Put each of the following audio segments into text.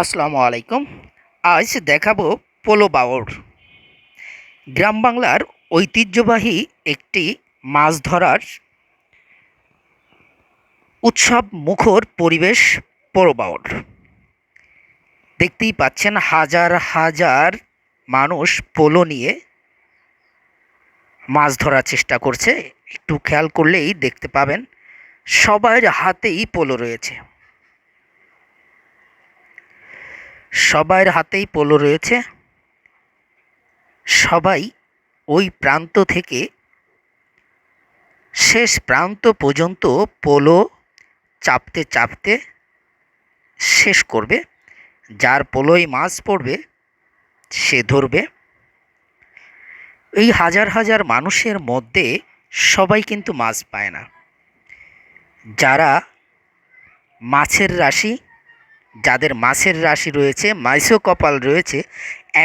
আসসালামু আলাইকুম। আজ দেখাবো পোলো বাওর। গ্রাম বাংলার ঐতিহ্যবাহী একটি মাছ ধরার উৎসব মুখর পরিবেশ পোলো বাওর। দেখতেই পাচ্ছেন হাজার হাজার মানুষ পোলো নিয়ে মাছ ধরার চেষ্টা করছে। একটু খেয়াল করলেই দেখতে পাবেন, সবার হাতেই পোলো রয়েছে। সবার হাতেই পোলো রয়েছে। সবাই ওই প্রান্ত থেকে শেষ প্রান্ত পর্যন্ত পোলো চাপতে চাপতে শেষ করবে। যার পোলোয় মাছ পড়বে, সে ধরবে। এই হাজার হাজার মানুষের মধ্যে সবাই কিন্তু মাছ পায় না। যারা মাছের রাশি যাদের মাছের রাশি রয়েছে মাইসো কপাল রয়েছে,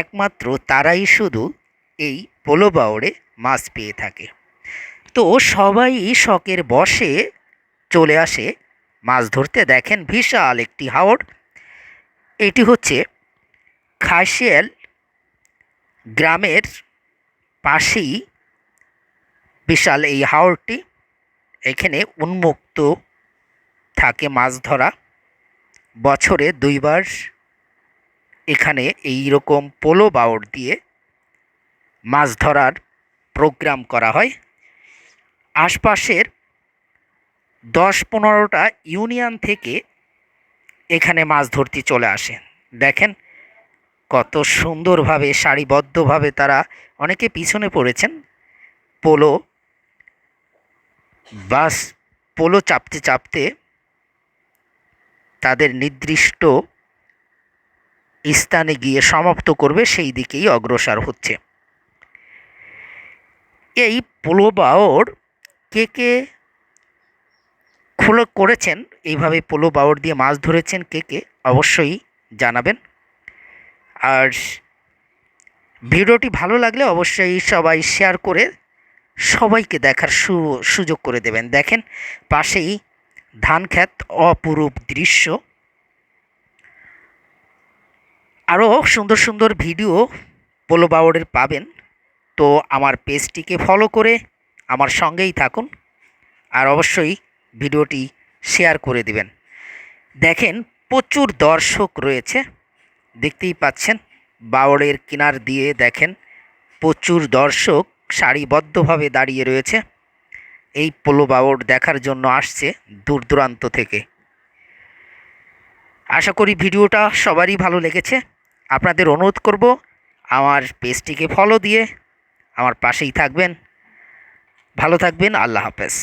একমাত্র তারাই শুধু এই পোলো বাওড়ে মাছ পেয়ে থাকে। তো সবাই শখের বসে চলে আসে মাছ ধরতে। দেখেন বিশাল একটি হাওড় এটি হচ্ছে খাসিয়াল গ্রামের পাশেই বিশাল এই হাওড়টি এখানে উন্মুক্ত থাকে মাছ ধরা। বছরে দুইবার এখানে এই রকম পোলো বাওড় দিয়ে মাছ ধরার প্রোগ্রাম করা হয়। আশপাশের দশ পনেরোটা ইউনিয়ন থেকে এখানে মাছ ধরতে চলে আসে। দেখেন কত সুন্দরভাবে, সারিবদ্ধভাবে তারা অনেকে পিছনে পড়েছেন। পোলো বাস, পোলো চাপতে চাপতে তাদের নির্দিষ্ট স্থানে গিয়ে সমাপ্ত করবে, সেই দিকেই অগ্রসর হচ্ছে। এই পোলো বাওর কে কে খুলো করেছেন, এইভাবে পোলো বাওর দিয়ে মাছ ধরেছেন কে কে অবশ্যই জানাবেন। আর ভিডিওটি ভালো লাগলে অবশ্যই সবাই শেয়ার করে সবাইকে দেখার সুযোগ করে দেবেন। দেখেন, পাশেই ধান ক্ষেত অপরূপ দৃশ্য। আরও সুন্দর সুন্দর ভিডিও পোলো বাওয়ার্ডের পাবেন। তো আমার পেজটিকে ফলো করে আমার সঙ্গেই থাকুন আর অবশ্যই ভিডিওটি শেয়ার করে দিবেন। দেখেন প্রচুর দর্শক রয়েছে। দেখতেই পাচ্ছেন বাওড়ের কিনার দিয়ে দেখেন প্রচুর দর্শক সারিবদ্ধভাবে দাঁড়িয়ে রয়েছে। এই পোলো বাওড় দেখার জন্য আসছে দূর দূরান্ত থেকে। আশা করি ভিডিওটা সবারই ভালো লেগেছে। আপনাদের অনুরোধ করব আমার পেজটিকে ফলো দিয়ে আমার পাশেই থাকবেন। ভালো থাকবেন, আল্লাহ হাফেজ।